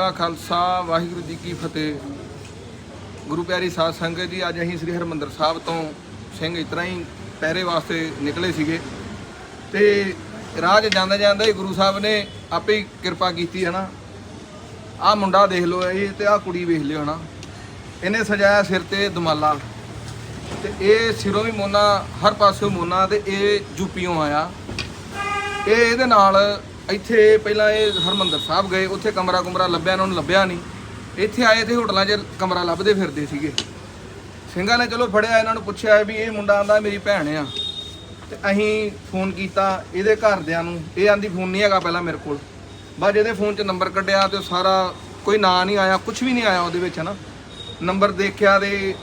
ਕਾ ਖਾਲਸਾ, ਵਾਹਿਗੁਰੂ ਜੀ ਕੀ ਫਤਿਹ। ਗੁਰੂ ਪਿਆਰੀ ਸਾਧ ਸੰਗਤ ਜੀ, ਅੱਜ ਅਸੀਂ ਸ੍ਰੀ ਹਰਮੰਦਰ ਸਾਹਿਬ ਤੋਂ ਸਿੰਘ ਇਸ ਤਰ੍ਹਾਂ ਹੀ ਪਹਿਰੇ ਵਾਸਤੇ ਨਿਕਲੇ ਸੀਗੇ। ਤੇ ਰਾਹ 'ਚ ਜਾਂਦੇ ਜਾਂਦੇ ਹੀ ਗੁਰੂ ਸਾਹਿਬ ਨੇ ਆਪੇ ਹੀ ਕਿਰਪਾ ਕੀਤੀ ਹੈ ਨਾ ਆਹ ਮੁੰਡਾ ਦੇਖ ਲਓ ਇਹ ਤੇ ਆਹ ਕੁੜੀ ਵੇਖ ਲਿਓ ਨਾ ਇਹਨੇ ਸਜਾਇਆ ਸਿਰ ਤੇ ਦਮਾਲਾ। ਤੇ ਇਹ ਸਿਰੋਂ ਵੀ ਮੋਨਾ, ਹਰ ਪਾਸਿਓਂ ਮੋਨਾ ਤੇ ਇਹ ਯੂਪੀਓਂ ਆਇਆ। ਇਹ ਇਹਦੇ ਨਾਲ ਇੱਥੇ ਪਹਿਲਾਂ ਇਹ ਹਰਮੰਦਰ ਸਾਹਿਬ ਗਏ, ਉੱਥੇ ਕਮਰਾ ਕੁਮਰਾ ਲੱਭਿਆ, ਇਹਨਾਂ ਨੂੰ ਲੱਭਿਆ ਨਹੀਂ। ਇੱਥੇ ਆਏ ਤੇ ਹੋਟਲਾਂ 'ਚ ਕਮਰਾ ਲੱਭਦੇ ਫਿਰਦੇ ਸੀਗੇ। ਸਿੰਘਾਂ ਨੇ ਚਲੋ ਫੜਿਆ, ਇਹਨਾਂ ਨੂੰ ਪੁੱਛਿਆ ਵੀ ਇਹ ਮੁੰਡਾ ਆਂਦਾ ਮੇਰੀ ਭੈਣ ਆ। ਤੇ ਅਸੀਂ ਫੋਨ ਕੀਤਾ ਇਹਦੇ ਘਰਦਿਆਂ ਨੂੰ, ਇਹ ਆਂਦੀ ਫੋਨ ਨਹੀਂ ਹੈਗਾ ਪਹਿਲਾਂ ਮੇਰੇ ਕੋਲ। ਬਾਅਦ ਇਹਦੇ ਫੋਨ 'ਚ ਨੰਬਰ ਕੱਢਿਆ ਤੇ ਉਹ ਸਾਰਾ, ਕੋਈ ਨਾਂ ਨਹੀਂ ਆਇਆ ਕੁਝ ਵੀ ਨਹੀਂ ਆਇਆ ਉਹਦੇ ਵਿੱਚ, ਹਨਾ। ਨੰਬਰ ਦੇਖਿਆ ਤੇ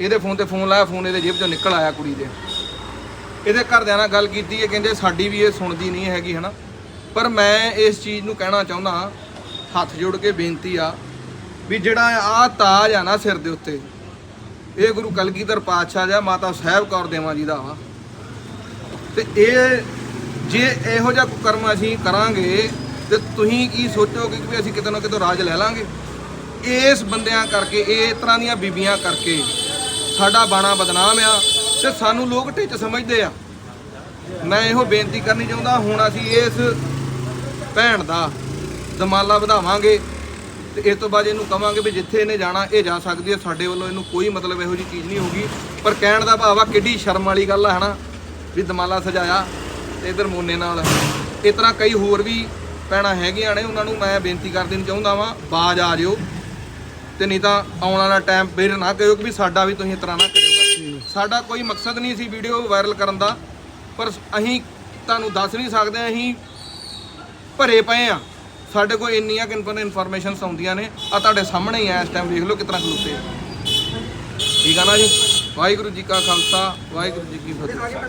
ਇਹਦੇ ਫੋਨ ਤੇ ਫੋਨ ਲਾਇਆ, ਫੋਨ ਇਹਦੇ ਜੇਬ 'ਚੋਂ ਨਿਕਲ ਆਇਆ ਕੁੜੀ ਦੇ। ਇਹਦੇ ਘਰਦਿਆਂ ਨਾਲ ਗੱਲ ਕੀਤੀ, ਇਹ ਕਹਿੰਦੇ ਸਾਡੀ ਵੀ ਇਹ ਸੁਣਦੀ ਨਹੀਂ ਹੈਗੀ, ਹਨਾ। ਪਰ ਮੈਂ ਇਸ ਚੀਜ਼ ਨੂੰ ਕਹਿਣਾ ਚਾਹੁੰਦਾ ਹੱਥ ਜੋੜ ਕੇ ਬੇਨਤੀ ਆ ਵੀ ਜਿਹੜਾ ਆ ਤਾਜ ਆ ਨਾ ਸਿਰ ਦੇ ਉੱਤੇ, ਇਹ ਗੁਰੂ ਕਲਗੀਧਰ ਪਾਤਸ਼ਾਹ ਜਾਂ ਮਾਤਾ ਸਾਹਿਬ ਕੌਰ ਦੇਵਾਂ ਜੀ ਦਾ ਆ। ਤੇ ਇਹ ਜੇ ਇਹੋ ਜਿਹਾ ਕਰਮ ਅਸੀਂ ਕਰਾਂਗੇ, ਤੇ ਤੁਸੀਂ ਕੀ ਸੋਚੋਗੇ ਕਿ ਵੀ ਅਸੀਂ ਕਿਤੇ ਨਾ ਕਿਤੇ ਰਾਜ ਲੈ ਲਾਂਗੇ? ਇਸ ਬੰਦਿਆਂ ਕਰਕੇ, ਇਹ ਤਰ੍ਹਾਂ ਦੀਆਂ ਬੀਬੀਆਂ ਕਰਕੇ ਸਾਡਾ ਬਾਣਾ ਬਦਨਾਮ ਆ ਤੇ ਸਾਨੂੰ ਲੋਕ ਢਿੱਚ ਸਮਝਦੇ ਆ। ਮੈਂ ਇਹੋ ਬੇਨਤੀ ਕਰਨੀ ਚਾਹੁੰਦਾ, ਹੁਣ ਅਸੀਂ ਇਸ ਭੈਣ ਦਾ ਦਮਾਲਾ ਵਧਾਵਾਂਗੇ ਤੇ ਇਸ ਤੋਂ ਬਾਅਦ ਇਹਨੂੰ ਕਵਾਂਗੇ ਵੀ ਜਿੱਥੇ ਇਹਨੇ ਜਾਣਾ, ਇਹ ਜਾ ਸਕਦੀ ਹੈ। ਸਾਡੇ ਵੱਲੋਂ ਇਹਨੂੰ ਕੋਈ ਮਤਲਬ ਇਹੋ ਜਿਹੀ ਚੀਜ਼ ਨਹੀਂ ਹੋਊਗੀ। ਪਰ ਕਹਿਣ ਦਾ ਭਾਵ ਆ, ਕਿੱਡੀ ਸ਼ਰਮ ਵਾਲੀ ਗੱਲ ਆ, ਹਨਾ? ਵੀ ਦਮਾਲਾ ਸਜਾਇਆ ਤੇ ਇਧਰ ਮੋਨੇ ਨਾਲ। ਇਸ ਤਰ੍ਹਾਂ ਕਈ ਹੋਰ ਵੀ ਭੈਣਾਂ ਹੈਗੀਆਂ ਨੇ, ਉਹਨਾਂ ਨੂੰ ਮੈਂ ਬੇਨਤੀ ਕਰ ਦੇਣੀ ਚਾਹੁੰਦਾ ਵਾਂ, ਬਾਜ ਆ ਜਿਓ। ਤੇ ਨਹੀਂ ਤਾਂ ਆਉਣ ਵਾਲਾ ਟਾਈਮ ਫਿਰ ਨਾ ਕਰਿਓ ਕਿ ਵੀ ਸਾਡਾ ਵੀ ਤੁਸੀਂ ਇਸ ਤਰ੍ਹਾਂ ਨਾ ਕਰਿਓ। ਸਾਡਾ ਕੋਈ ਮਕਸਦ ਨਹੀਂ ਸੀ ਵੀਡੀਓ ਵਾਇਰਲ ਕਰਨ ਦਾ, ਪਰ ਅਸੀਂ ਤੁਹਾਨੂੰ ਦੱਸ ਨਹੀਂ ਸਕਦੇ, ਅਸੀਂ ਭਰੇ ਪਏ ਆ। ਸਾਡੇ ਕੋਲ ਇੰਨੀਆਂ ਕਿ ਇਨਫੋਰਮੇਸ਼ਨਸ ਆਉਂਦੀਆਂ ਨੇ। ਆ ਤੁਹਾਡੇ ਸਾਹਮਣੇ ਹੀ ਆ, ਇਸ ਟਾਈਮ ਵੇਖ ਲਓ ਕਿਤਨਾ ਖਲੋਤੇ ਆ। ਠੀਕ ਆ ਨਾ ਜੀ? ਵਾਹਿਗੁਰੂ ਜੀ ਕਾ ਖਾਲਸਾ, ਵਾਹਿਗੁਰੂ ਜੀ ਕੀ ਫਤਿਹ।